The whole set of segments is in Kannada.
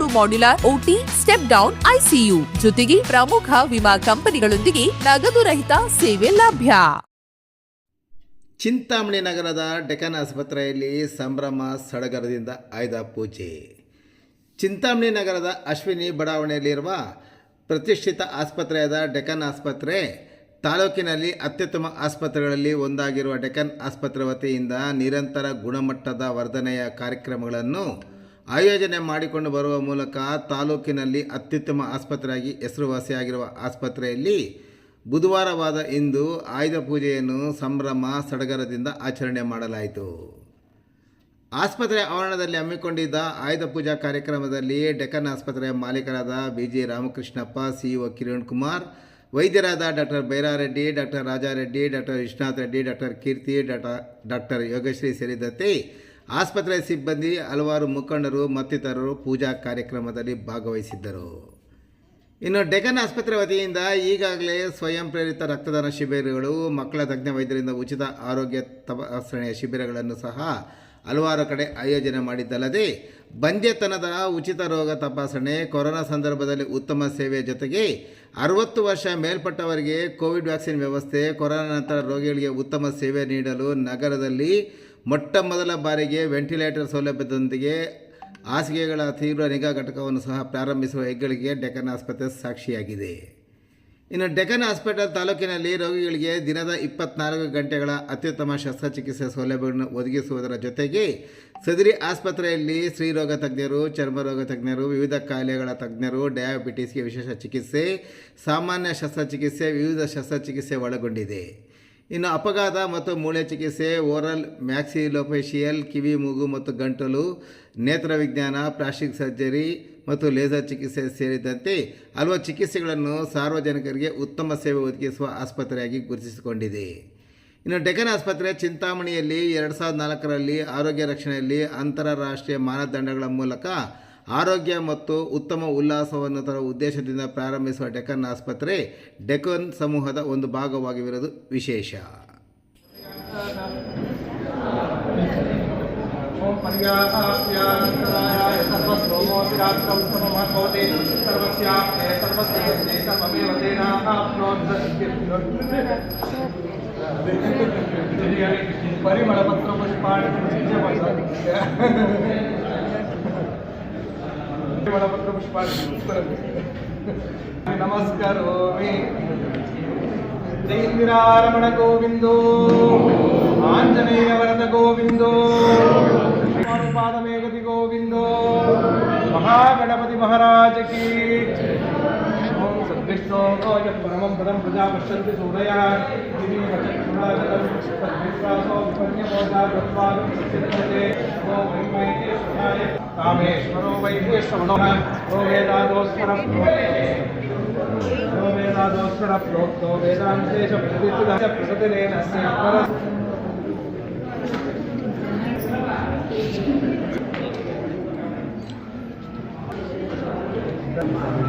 ಮೂರು modular OT step down ICU ಜೊತೆಗೆ ಪ್ರಮುಖ ವಿಮಾ ಕಂಪನಿಗಳೊಂದಿಗೆ ನಗದು ರಹಿತ ಸೇವೆ ಲಭ್ಯ. ಚಿಂತಾಮಣಿ ನಗರದ ಡೆಕನ್ ಆಸ್ಪತ್ರೆಯಲ್ಲಿ ಸಂಭ್ರಮ ಸಡಗರದಿಂದ ಆಯ್ದ ಪೂಜೆ. ಚಿಂತಾಮಣಿ ನಗರದ ಅಶ್ವಿನಿ ಬಡಾವಣೆಯಲ್ಲಿರುವ ಪ್ರತಿಷ್ಠಿತ ಆಸ್ಪತ್ರೆಯಾದ ಡೆಕನ್ ಆಸ್ಪತ್ರೆ, ತಾಲೂಕಿನಲ್ಲಿ ಅತ್ಯುತ್ತಮ ಆಸ್ಪತ್ರೆಗಳಲ್ಲಿ ಒಂದಾಗಿರುವ ಡೆಕನ್ ಆಸ್ಪತ್ರೆ ವತಿಯಿಂದ ನಿರಂತರ ಗುಣಮಟ್ಟದ ವರ್ಧನೆಯ ಕಾರ್ಯಕ್ರಮಗಳನ್ನು ಆಯೋಜನೆ ಮಾಡಿಕೊಂಡು ಬರುವ ಮೂಲಕ ತಾಲೂಕಿನಲ್ಲಿ ಅತ್ಯುತ್ತಮ ಆಸ್ಪತ್ರೆಯಾಗಿ ಹೆಸರುವಾಸಿಯಾಗಿರುವ ಆಸ್ಪತ್ರೆಯಲ್ಲಿ ಬುಧವಾರವಾದ ಇಂದು ಆಯುಧ ಪೂಜೆಯನ್ನು ಸಂಭ್ರಮ ಸಡಗರದಿಂದ ಆಚರಣೆ ಮಾಡಲಾಯಿತು. ಆಸ್ಪತ್ರೆ ಆವರಣದಲ್ಲಿ ಹಮ್ಮಿಕೊಂಡಿದ್ದ ಆಯುಧ ಪೂಜಾ ಕಾರ್ಯಕ್ರಮದಲ್ಲಿ ಡೆಕ್ಕನ್ ಆಸ್ಪತ್ರೆಯ ಮಾಲೀಕರಾದ B G Ramakrishnappa, CEO Kiran Kumar, ವೈದ್ಯರಾದ doctor Byrareddy, doctor Rajareddy, doctor Vishwanath Reddy, doctor Keerthi, doctor doctor Yogashree ಸೇರಿದಂತೆ ಆಸ್ಪತ್ರೆ ಸಿಬ್ಬಂದಿ, ಹಲವಾರು ಮುಖಂಡರು, ಮತ್ತಿತರರು ಪೂಜಾ ಕಾರ್ಯಕ್ರಮದಲ್ಲಿ ಭಾಗವಹಿಸಿದ್ದರು. ಇನ್ನು ಡೆಕನ್ ಆಸ್ಪತ್ರೆ ವತಿಯಿಂದ ಈಗಾಗಲೇ ಸ್ವಯಂ ಪ್ರೇರಿತ ರಕ್ತದಾನ ಶಿಬಿರಗಳು, ಮಕ್ಕಳ ತಜ್ಞ ವೈದ್ಯರಿಂದ ಉಚಿತ ಆರೋಗ್ಯ ತಪಾಸಣೆಯ ಶಿಬಿರಗಳನ್ನು ಸಹ ಹಲವಾರು ಕಡೆ ಆಯೋಜನೆ ಮಾಡಿದ್ದಲ್ಲದೆ, ಬಂದ್ಯತನದ ಉಚಿತ ರೋಗ ತಪಾಸಣೆ, ಕೊರೋನಾ ಸಂದರ್ಭದಲ್ಲಿ ಉತ್ತಮ ಸೇವೆಯ ಜೊತೆಗೆ ಅರವತ್ತು ವರ್ಷ ಮೇಲ್ಪಟ್ಟವರಿಗೆ ಕೋವಿಡ್ ವ್ಯಾಕ್ಸಿನ್ ವ್ಯವಸ್ಥೆ, ಕೊರೋನಾ ನಂತರ ರೋಗಿಗಳಿಗೆ ಉತ್ತಮ ಸೇವೆ ನೀಡಲು ನಗರದಲ್ಲಿ ಮೊಟ್ಟ ಮೊದಲ ಬಾರಿಗೆ ವೆಂಟಿಲೇಟರ್ ಸೌಲಭ್ಯದೊಂದಿಗೆ ಹಾಸಿಗೆಗಳ ತೀವ್ರ ನಿಗಾ ಘಟಕವನ್ನು ಸಹ ಪ್ರಾರಂಭಿಸುವ ಹೆಗ್ಗಳಿಗೆ ಡೆಕ್ಕನ್ ಆಸ್ಪತ್ರೆ ಸಾಕ್ಷಿಯಾಗಿದೆ. ಇನ್ನು ಡೆಕ್ಕನ್ ಹಾಸ್ಪಿಟಲ್ ತಾಲೂಕಿನಲ್ಲಿ ರೋಗಿಗಳಿಗೆ ದಿನದ ಇಪ್ಪತ್ನಾಲ್ಕು ಗಂಟೆಗಳ ಅತ್ಯುತ್ತಮ ಶಸ್ತ್ರಚಿಕಿತ್ಸೆ ಸೌಲಭ್ಯವನ್ನು ಒದಗಿಸುವುದರ ಜೊತೆಗೆ ಸದರಿ ಆಸ್ಪತ್ರೆಯಲ್ಲಿ ಸ್ತ್ರೀರೋಗ ತಜ್ಞರು, ಚರ್ಮರೋಗ ತಜ್ಞರು, ವಿವಿಧ ಕಾಯಿಲೆಗಳ ತಜ್ಞರು, ಡಯಾಬಿಟಿಸ್ಗೆ ವಿಶೇಷ ಚಿಕಿತ್ಸೆ, ಸಾಮಾನ್ಯ ಶಸ್ತ್ರಚಿಕಿತ್ಸೆ, ವಿವಿಧ ಶಸ್ತ್ರಚಿಕಿತ್ಸೆ ಒಳಗೊಂಡಿದೆ. ಇನ್ನು ಅಪಘಾತ ಮತ್ತು ಮೂಳೆ ಚಿಕಿತ್ಸೆ, ಓರಲ್ ಮ್ಯಾಕ್ಸಿಲೋಫೇಶಿಯಲ್ ಕಿವಿ, ಮೂಗು ಮತ್ತು ಗಂಟಲು, ನೇತ್ರ ವಿಜ್ಞಾನ, ಪ್ಲಾಸ್ಟಿಕ್ ಸರ್ಜರಿ ಮತ್ತು ಲೇಸರ್ ಚಿಕಿತ್ಸೆ ಸೇರಿದಂತೆ ಹಲವು ಚಿಕಿತ್ಸೆಗಳನ್ನು ಸಾರ್ವಜನಿಕರಿಗೆ ಉತ್ತಮ ಸೇವೆ ಒದಗಿಸುವ ಆಸ್ಪತ್ರೆಯಾಗಿ ಗುರುತಿಸಿಕೊಂಡಿದೆ. ಇನ್ನು ಡೆಕನ್ ಆಸ್ಪತ್ರೆ ಚಿಂತಾಮಣಿಯಲ್ಲಿ ಎರಡು ಸಾವಿರದ ನಾಲ್ಕರಲ್ಲಿ ಆರೋಗ್ಯ ರಕ್ಷಣೆಯಲ್ಲಿ ಅಂತಾರಾಷ್ಟ್ರೀಯ ಮಾನದಂಡಗಳ ಮೂಲಕ ಆರೋಗ್ಯ ಮತ್ತು ಉತ್ತಮ ಉಲ್ಲಾಸವನ್ನು ತರುವ ಉದ್ದೇಶದಿಂದ ಪ್ರಾರಂಭಿಸುವ ಡೆಕನ್ ಆಸ್ಪತ್ರೆ ಡೆಕನ್ ಸಮೂಹದ ಒಂದು ಭಾಗವಾಗಿರುವುದು ವಿಶೇಷ. ಪರಿಮಳ ಪತ್ರ ಪುಷ್ಪಾಣಿ. అంటే వాళ్ళ పత్ర పుష్పాలు నమస్కారోమి జైందిరారమణ గోవిందో. ఆంజనేయ వరద గోవిందో పాదమేగతి గోవిందో మహాగణపతి మహారాజకి ఓం సద్విష్ణో పరమం పదం ప్రజా పశ్యంతి సూరయా परमं पदं प्रजा पश्यन्ति सूरयः दिवि वचक्षुणागतं तद्विश्वासो विपर्यमोदा गत्वागं सत्यते ॐ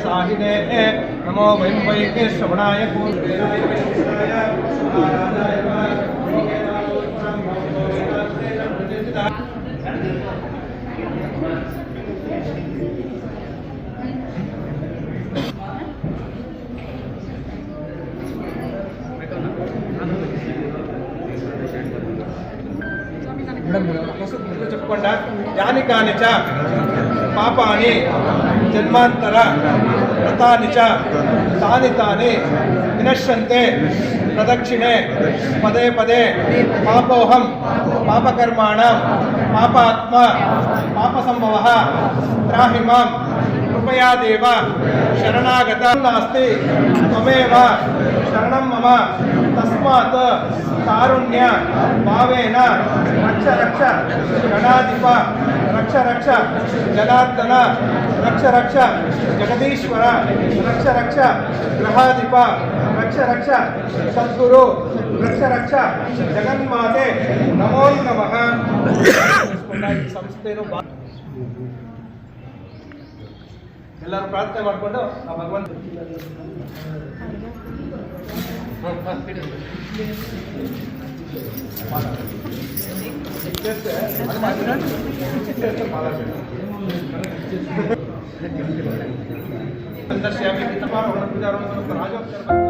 साहिने नमो वैं वैके श्रवणाय पूर्वेदाय చెప్పకుండా. యాని కానిచ పాపాని జన్మాంతర వ్రతానిచ తాని తాని వినశ్యంతే ప్రదక్షిణే పదే పదే పాపోహం పాపకర్మాణం పాపాత్మ పాపసంభవ త్రాహిమాం కృపయాదేవ శరణాగత. నాస్తి. త్వమేవ. శరణం మమ. తస్మాత్. తారుణ్య భావేన. రక్ష రక్ష. గణాధిప రక్ష రక్ష. జనార్దన. రక్ష రక్ష. జగదీశ్వర. రక్ష రక్ష. గ్రహాధిప. రక్ష రక్ష. సద్గురు. రక్ష రక్ష. జగన్మాతే. నమో నమ. సంస్థను ಎಲ್ಲರೂ ಪ್ರಾರ್ಥನೆ ಮಾಡಿಕೊಂಡು ಆ ಭಗವಂತ ರಾಜೋಪಚಾರ ಆಯುಧ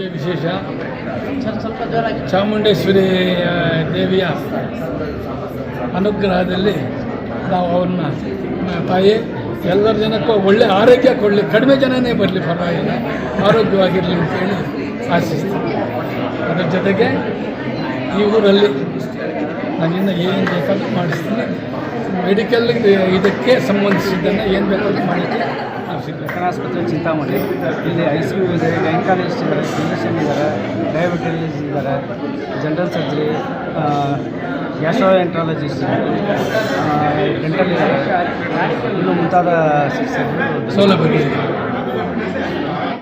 ಪೂಜೆ ವಿಶೇಷ? ಚಾಮುಂಡೇಶ್ವರಿ ದೇವಿಯ ಅನುಗ್ರಹದಲ್ಲಿ ನಾವು ಅವನ್ನ ತಾಯಿ ಎಲ್ಲರ ಜನಕ್ಕೂ ಒಳ್ಳೆ ಆರೋಗ್ಯ ಕೊಡಲಿ ಕಡಿಮೆ ಜನನೇ ಬರಲಿ ಪರವಾಗಿಲ್ಲ ಆರೋಗ್ಯವಾಗಿರಲಿ ಅಂತೇಳಿ ಆಶಿಸ್ತೀನಿ. ಅದರ ಜೊತೆಗೆ ಈ ಊರಲ್ಲಿ ನಾನಿನ್ನು ಏನು ಬೇಕಾದರೂ ಮಾಡಿಸ್ತೀನಿ. ಮೆಡಿಕಲ್ ಇದಕ್ಕೆ ಸಂಬಂಧಿಸಿದ್ದನ್ನು ಏನು ಬೇಕಾದರೂ ಮಾಡಲಿಕ್ಕೆ ಆಶಿಸ್ತೀನಿ ಆಸ್ಪತ್ರೆ ಚಿಂತಾಮಣಿ, ಇಲ್ಲಿ ಐ ಸಿ ಯು ಇದೆ ಗೈನಕಾಲಜಿಸ್ಟ್ ಇದ್ದಾರೆ ಫಿಸಿಷಿಯನ್ ಇದ್ದಾರೆ ಡಯಾಬಿಟಿಸ್ ಇದ್ದಾರೆ general surgery gastroenterologist dental ಇದ್ದಾರೆ ಇನ್ನು ಮುಂತಾದ ಸೌಲಭ್ಯಗಳಿದೆ.